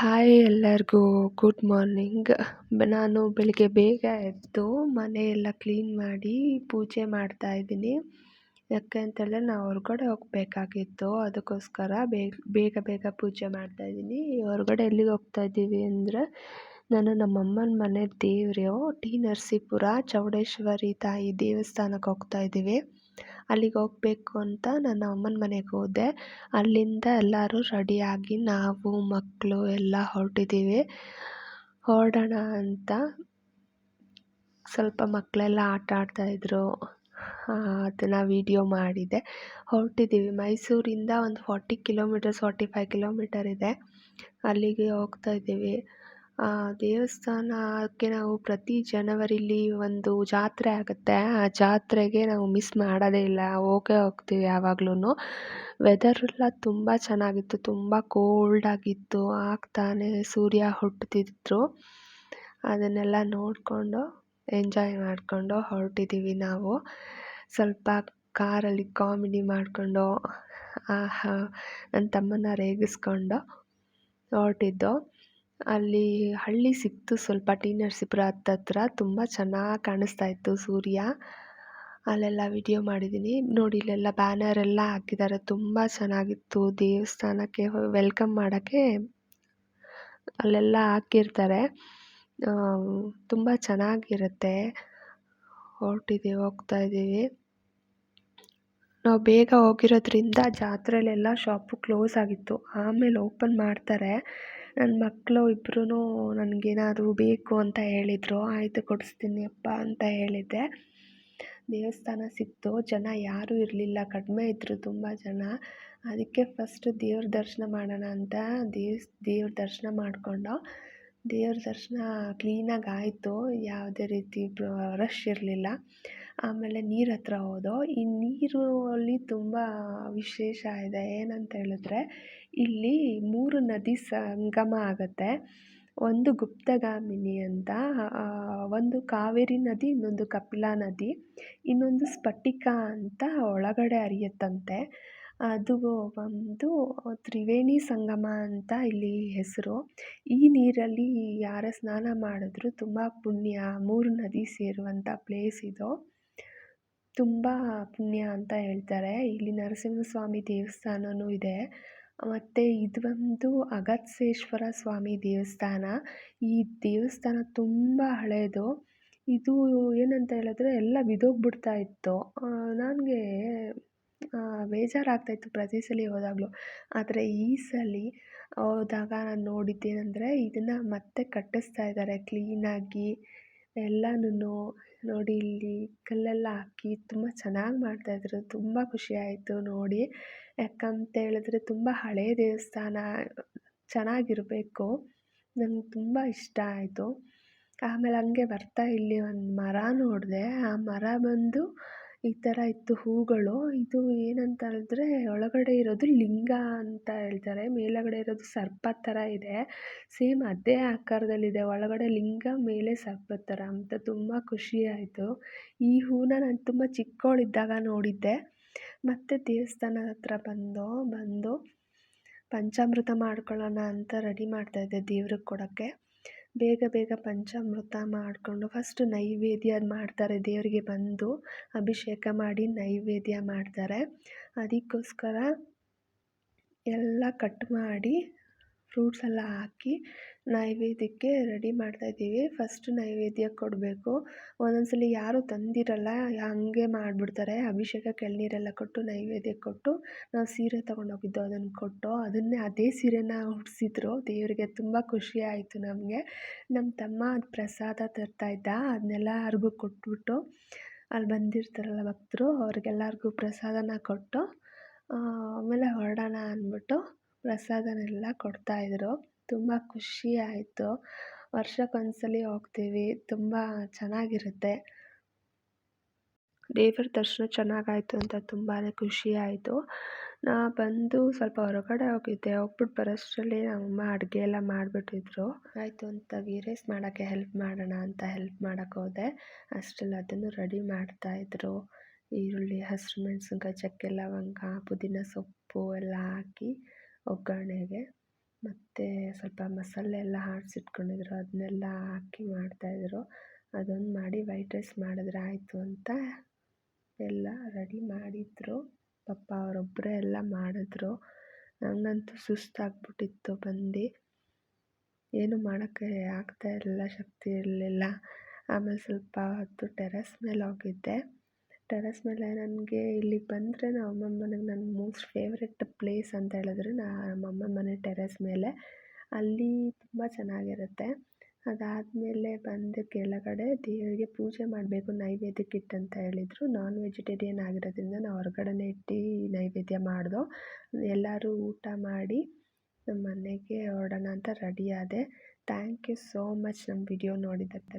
Hi ಎಲ್ಲರಿಗೂ, good morning. ನಾನು ಬೆಳಿಗ್ಗೆ ಬೇಗ ಎದ್ದು ಮನೆಯೆಲ್ಲ ಕ್ಲೀನ್ ಮಾಡಿ ಪೂಜೆ ಮಾಡ್ತಾ ಇದ್ದೀನಿ. ಯಾಕೆ ಅಂತೇಳಿದ್ರೆ ನಾನು ಹೊರಗಡೆ ಹೋಗಬೇಕಾಗಿತ್ತು. ಅದಕ್ಕೋಸ್ಕರ ಬೇಗ ಬೇಗ ಬೇಗ ಪೂಜೆ ಮಾಡ್ತಾ ಇದ್ದೀನಿ. ಹೊರಗಡೆ ಎಲ್ಲಿಗೆ ಹೋಗ್ತಾ ಇದ್ದೀವಿ ಅಂದರೆ ನಾನು ನಮ್ಮಮ್ಮನ ಮನೆ ದೇವರು, ಟಿ. ನರಸೀಪುರ, ಚೌಡೇಶ್ವರಿ ತಾಯಿ ದೇವಸ್ಥಾನಕ್ಕೆ ಹೋಗ್ತಾ ಇದ್ದೀವಿ. ಅಲ್ಲಿಗೆ ಹೋಗ್ಬೇಕು ಅಂತ ನನ್ನ ಅಮ್ಮನ ಮನೆಗೆ ಹೋದೆ. ಅಲ್ಲಿಂದ ಎಲ್ಲರೂ ರೆಡಿಯಾಗಿ ನಾವು, ಮಕ್ಕಳು ಎಲ್ಲ ಹೊರಟಿದ್ದೀವಿ. ಹೊರಡೋಣ ಅಂತ ಸ್ವಲ್ಪ ಮಕ್ಕಳೆಲ್ಲ ಆಟ ಆಡ್ತಾಯಿದ್ರು ಅದನ್ನು ವೀಡಿಯೋ ಮಾಡಿದೆ. ಹೊರಟಿದ್ದೀವಿ. ಮೈಸೂರಿಂದ ಒಂದು forty kilometres forty five kilometre ಇದೆ. ಅಲ್ಲಿಗೆ ಹೋಗ್ತಾ ಇದ್ದೀವಿ. ದೇವಸ್ಥಾನಕ್ಕೆ ನಾವು ಪ್ರತಿ ಜನವರಿಲಿ ಒಂದು ಜಾತ್ರೆ ಆಗುತ್ತೆ. ಆ ಜಾತ್ರೆಗೆ ನಾವು ಮಿಸ್ ಮಾಡೋದೇ ಇಲ್ಲ. ಹೋಗೇ ಹೋಗ್ತೀವಿ ಯಾವಾಗ್ಲೂ ಎಲ್ಲ ತುಂಬ ಚೆನ್ನಾಗಿತ್ತು. ತುಂಬ ಕೋಲ್ಡ್ ಆಗಿತ್ತು. ಆಗ್ತಾನೆ ಸೂರ್ಯ ಹುಟ್ತಿದ್ರು ಅದನ್ನೆಲ್ಲ ನೋಡಿಕೊಂಡು ಎಂಜಾಯ್ ಮಾಡಿಕೊಂಡು ಹೊರಟಿದ್ದೀವಿ ನಾವು. ಸ್ವಲ್ಪ ಕಾರಲ್ಲಿ ಕಾಮಿಡಿ ಮಾಡಿಕೊಂಡು ನನ್ನ ತಮ್ಮನ್ನ ರೇಗಿಸ್ಕೊಂಡು ಹೊರಟಿದ್ದು. ಅಲ್ಲಿ ಹಳ್ಳಿ ಸಿಕ್ತು ಸ್ವಲ್ಪ ಟಿ ನರಸೀಪುರ ಹತ್ತತ್ರ ತುಂಬ ಚೆನ್ನಾಗಿ ಕಾಣಿಸ್ತಾ ಇತ್ತು ಸೂರ್ಯ. ಅಲ್ಲೆಲ್ಲ ವಿಡಿಯೋ ಮಾಡಿದ್ದೀನಿ ನೋಡಿ, ಇಲ್ಲೆಲ್ಲ ಬ್ಯಾನರ್ ಎಲ್ಲ ಹಾಕಿದ್ದಾರೆ. ತುಂಬ ಚೆನ್ನಾಗಿತ್ತು ದೇವಸ್ಥಾನಕ್ಕೆ ವೆಲ್ಕಮ್ ಮಾಡೋಕ್ಕೆ. ಅಲ್ಲೆಲ್ಲ ಹಾಕಿರ್ತಾರೆ. ತುಂಬ ಚೆನ್ನಾಗಿರುತ್ತೆ. ಹೊರಟಿದ್ದೀವಿ ಹೋಗ್ತಾ ಇದ್ದೀವಿ ನಾವು ಬೇಗ ಹೋಗಿರೋದ್ರಿಂದ ಜಾತ್ರೆಲೆಲ್ಲ ಶಾಪು ಕ್ಲೋಸ್ ಆಗಿತ್ತು. ಆಮೇಲೆ ಓಪನ್ ಮಾಡ್ತಾರೆ. ನನ್ನ ಮಕ್ಕಳು ಇಬ್ಬರೂ ನನಗೇನಾದ್ರೂ ಬೇಕು ಅಂತ ಹೇಳಿದರು, ಆಯಿತು ಕೊಡಿಸ್ತೀನಿ ಅಪ್ಪ ಅಂತ ಹೇಳಿದ್ದೆ. ದೇವಸ್ಥಾನ ಸಿಕ್ತು, ಜನ ಯಾರೂ ಇರಲಿಲ್ಲ, ಕಡಿಮೆ ಇದ್ದರು ತುಂಬ ಜನ. ಅದಕ್ಕೆ ಫಸ್ಟು ದೇವ್ರ ದರ್ಶನ ಮಾಡೋಣ ಅಂತ ದೇವ್ಸ್ ದೇವ್ರ ದರ್ಶನ ಮಾಡಿಕೊಂಡು ದೇವ್ರ ದರ್ಶನ ಕ್ಲೀನಾಗಿ ಆಯಿತು ಯಾವುದೇ ರೀತಿ ರಶ್ ಇರಲಿಲ್ಲ. ಆಮೇಲೆ ನೀರು ಹತ್ರ ಹೋದೋ, ಈ ನೀರು ಅಲ್ಲಿ ತುಂಬ ವಿಶೇಷ ಇದೆ, ಏನಂತ ಹೇಳಿದ್ರೆ, ಇಲ್ಲಿ ಮೂರು ನದಿ ಸಂಗಮ ಆಗುತ್ತೆ. ಒಂದು ಗುಪ್ತಗಾಮಿನಿ ಅಂತ ಒಂದು ಕಾವೇರಿ ನದಿ, ಇನ್ನೊಂದು ಕಪಿಲಾ ನದಿ, ಇನ್ನೊಂದು ಸ್ಫಟಿಕ ಅಂತ ಒಳಗಡೆ ಹರಿಯುತ್ತಂತೆ. ಅದು ಒಂದು ತ್ರಿವೇಣಿ ಸಂಗಮ ಅಂತ ಇಲ್ಲಿ ಹೆಸರು. ಈ ನೀರಲ್ಲಿ ಯಾರು ಸ್ನಾನ ಮಾಡಿದ್ರು ತುಂಬ ಪುಣ್ಯ. ಮೂರು ನದಿ ಸೇರುವಂಥ ಪ್ಲೇಸ್ ಇದು. ತುಂಬ ಪುಣ್ಯ ಅಂತ ಹೇಳ್ತಾರೆ. ಇಲ್ಲಿ ನರಸಿಂಹಸ್ವಾಮಿ ದೇವಸ್ಥಾನವೂ ಇದೆ. ಮತ್ತು ಇದು ಒಂದು ಅಗತ್ಸೇಶ್ವರ ಸ್ವಾಮಿ ದೇವಸ್ಥಾನ. ಈ ದೇವಸ್ಥಾನ ತುಂಬ ಹಳೆಯದು ಇದು ಏನಂತ ಹೇಳಿದ್ರೆ ಎಲ್ಲ ಬಿದ್ದೋಗ್ಬಿಡ್ತಾ ಇತ್ತು. ನನಗೆ ಬೇಜಾರಾಗ್ತಾಯಿತ್ತು ಪ್ರತಿ ಸಲ ಹೋದಾಗಲೂ. ಆದರೆ ಈ ಸಲ ಹೋದಾಗ ನಾನು ನೋಡಿದ್ದೇನೆಂದರೆ ಇದನ್ನು ಮತ್ತೆ ಕಟ್ಟಿಸ್ತಾ ಇದ್ದಾರೆ. ಕ್ಲೀನಾಗಿ ಎಲ್ಲನೂ ನೋಡಿ ಇಲ್ಲಿ ಕಲ್ಲೆಲ್ಲ ಹಾಕಿ ತುಂಬ ಚೆನ್ನಾಗಿ ಮಾಡ್ತಾಯಿದ್ರು. ತುಂಬ ಖುಷಿ ಆಯಿತು ನೋಡಿ. ಯಾಕಂತ ಹೇಳಿದ್ರೆ ತುಂಬ ಹಳೆಯ ದೇವಸ್ಥಾನ, ಚೆನ್ನಾಗಿರಬೇಕು. ನಂಗೆ ತುಂಬ ಇಷ್ಟ ಆಯಿತು. ಆಮೇಲೆ ಹಂಗೆ ಬರ್ತಾ ಇಲ್ಲಿ ಒಂದು ಮರ ನೋಡಿದೆ. ಆ ಮರ ಬಂದು ಈ ಥರ ಇತ್ತು ಹೂಗಳು. ಇದು ಏನಂತ ಹೇಳಿದ್ರೆ ಒಳಗಡೆ ಇರೋದು ಲಿಂಗ ಅಂತ ಹೇಳ್ತಾರೆ. ಮೇಲುಗಡೆ ಇರೋದು ಸರ್ಪ ಥರ ಇದೆ. ಸೇಮ್ ಅದೇ ಆಕಾರದಲ್ಲಿದೆ. ಒಳಗಡೆ ಲಿಂಗ, ಮೇಲೆ ಸರ್ಪದ ಥರ ಅಂತ ತುಂಬ ಖುಷಿ ಆಯಿತು. ಈ ಹೂನ ನಾನು ತುಂಬ ಚಿಕ್ಕವಳಿದ್ದಾಗ ನೋಡಿದ್ದೆ. ಮತ್ತು ದೇವಸ್ಥಾನ ಹತ್ರ ಬಂದು ಬಂದು ಪಂಚಾಮೃತ ಮಾಡ್ಕೊಳ್ಳೋಣ ಅಂತ ರೆಡಿ ಮಾಡ್ತಾಯಿದ್ದೆ ದೇವ್ರಿಗೆ ಕೊಡೋಕ್ಕೆ. ಬೇಗ ಬೇಗ ಪಂಚಾಮೃತ ಮಾಡಿಕೊಂಡು ಫಸ್ಟು ನೈವೇದ್ಯ ಮಾಡ್ತಾರೆ, ದೇವರಿಗೆ ಬಂದು ಅಭಿಷೇಕ ಮಾಡಿ ನೈವೇದ್ಯ ಮಾಡ್ತಾರೆ. ಅದಕ್ಕೋಸ್ಕರ ಎಲ್ಲ ಕಟ್ ಮಾಡಿ ಫ್ರೂಟ್ಸ್ ಎಲ್ಲ ಹಾಕಿ ನೈವೇದ್ಯಕ್ಕೆ ರೆಡಿ ಮಾಡ್ತಾಯಿದ್ದೀವಿ ಫಸ್ಟ್ ನೈವೇದ್ಯ ಕೊಡಬೇಕು. ಒಂದೊಂದು ಸಲ ಯಾರೂ ತಂದಿರಲ್ಲ, ಹಾಗೆ ಮಾಡಿಬಿಡ್ತಾರೆ. ಅಭಿಷೇಕಕ್ಕೆ ಎಳ್ನೀರೆಲ್ಲ ಕೊಟ್ಟು ನೈವೇದ್ಯ ಕೊಟ್ಟು ನಾವು ಸೀರೆ ತೊಗೊಂಡೋಗಿದ್ದು ಅದನ್ನು ಕೊಟ್ಟು ಅದನ್ನೇ ಅದೇ ಸೀರೆನ ಉಡಿಸಿದ್ರು. ದೇವರಿಗೆ ತುಂಬ ಖುಷಿ ಆಯಿತು ನಮಗೆ. ನಮ್ಮ ತಮ್ಮ ಅದು ಪ್ರಸಾದ ತರ್ತಾಯಿದ್ದ ಅದನ್ನೆಲ್ಲರಿಗೂ ಕೊಟ್ಬಿಟ್ಟು ಅಲ್ಲಿ ಬಂದಿರ್ತಾರಲ್ಲ ಭಕ್ತರು, ಅವ್ರಿಗೆಲ್ಲರಿಗೂ ಪ್ರಸಾದನ ಕೊಟ್ಟು ಆಮೇಲೆ ಹೊರಡೋಣ ಅಂದ್ಬಿಟ್ಟು ಪ್ರಸಾದನೆಲ್ಲ ಕೊಡ್ತಾಯಿದ್ರು ತುಂಬ ಖುಷಿ ಆಯಿತು. ವರ್ಷಕ್ಕೊಂದ್ಸಲ ಹೋಗ್ತೀವಿ. ತುಂಬ ಚೆನ್ನಾಗಿರುತ್ತೆ. ದೇವ್ರ ದರ್ಶನ ಚೆನ್ನಾಗಾಯಿತು ಅಂತ ತುಂಬಾ ಖುಷಿ ಆಯಿತು. ನಾ ಬಂದು ಸ್ವಲ್ಪ ಹೊರಗಡೆ ಹೋಗಿದ್ದೆ. ಹೋಗ್ಬಿಟ್ಟು ಬರೋಷ್ಟರಲ್ಲಿ ನಮ್ಮಮ್ಮ ಅಡುಗೆ ಎಲ್ಲ ಮಾಡಿಬಿಟ್ಟಿದ್ರು. ಆಯಿತು ಅಂತ ಗೀ ರೈಸ್ ಮಾಡೋಕ್ಕೆ ಹೆಲ್ಪ್ ಮಾಡೋಣ ಅಂತ ಹೆಲ್ಪ್ ಮಾಡೋಕ್ಕೆ ಹೋದೆ. ಅಷ್ಟರಲ್ಲಿ ಅದನ್ನು ರೆಡಿ ಮಾಡ್ತಾಯಿದ್ರು ಈರುಳ್ಳಿ, ಹಸಿರು ಮೆಣಸಿನ್ಕಾಯಿ, ಚಕ್ಕೆ ಲವಂಗ, ಪುದೀನ ಸೊಪ್ಪು ಎಲ್ಲ ಹಾಕಿ ಒಗ್ಗರಣೆಗೆ ಮತ್ತು ಸ್ವಲ್ಪ ಮಸಾಲೆ ಎಲ್ಲ ಆಡ್ಸಿಟ್ಕೊಂಡಿದ್ರು ಅದನ್ನೆಲ್ಲ ಹಾಕಿ ಮಾಡ್ತಾಯಿದ್ರು. ಅದೊಂದು ಮಾಡಿ ವೈಟ್ ರೈಸ್ ಮಾಡಿದ್ರೆ ಆಯಿತು ಅಂತ ಎಲ್ಲ ರೆಡಿ ಮಾಡಿದರು. ಪಾಪ ಅವರೊಬ್ಬರೇ ಎಲ್ಲ ಮಾಡಿದ್ರು. ನನಗಂತೂ ಸುಸ್ತಾಗ್ಬಿಟ್ಟಿತ್ತು ಬಂದು. ಏನು ಮಾಡೋಕ್ಕೆ ಆಗ್ತಾ ಇರಲಿಲ್ಲ, ಶಕ್ತಿ ಇರಲಿಲ್ಲ. ಆಮೇಲೆ ಸ್ವಲ್ಪ ಹೊತ್ತು ಟೆರೆಸ್ ಮೇಲೆ ಹೋಗಿದ್ದೆ. ಟೆರೆಸ್ ಮೇಲೆ ನನಗೆ ಇಲ್ಲಿ ಬಂದರೆ ನಮ್ಮ ಅಮ್ಮನ ಮನೆಗೆ ನನ್ನ ಮೋಸ್ಟ್ ಫೇವ್ರೆಟ್ ಪ್ಲೇಸ್ ಅಂತ ಹೇಳಿದ್ರೆ ನಮ್ಮ ಅಮ್ಮನ ಮನೆ ಟೆರೆಸ್ ಮೇಲೆ. ಅಲ್ಲಿ ತುಂಬ ಚೆನ್ನಾಗಿರುತ್ತೆ. ಅದಾದಮೇಲೆ ಬಂದು ಕೆಳಗಡೆ ದೇವರಿಗೆ ಪೂಜೆ ಮಾಡಬೇಕು ನೈವೇದ್ಯಕ್ಕೆ ಇಟ್ಟು ಅಂತ ಹೇಳಿದರು. ನಾನ್ ವೆಜಿಟೇರಿಯನ್ ಆಗಿರೋದ್ರಿಂದ ನಾವು ಹೊರ್ಗಡೆನೇ ಇಟ್ಟು ನೈವೇದ್ಯ ಮಾಡಿದೋ, ಎಲ್ಲರೂ ಊಟ ಮಾಡಿ ನಮ್ಮ ಮನೆಗೆ ಹೊರಡೋಣ ಅಂತ ರೆಡಿ ಆದೆ. ಥ್ಯಾಂಕ್ ಯು ಸೋ ಮಚ್ ನಮ್ಮ ವಿಡಿಯೋ ನೋಡಿದ್ದಕ್ಕೆ.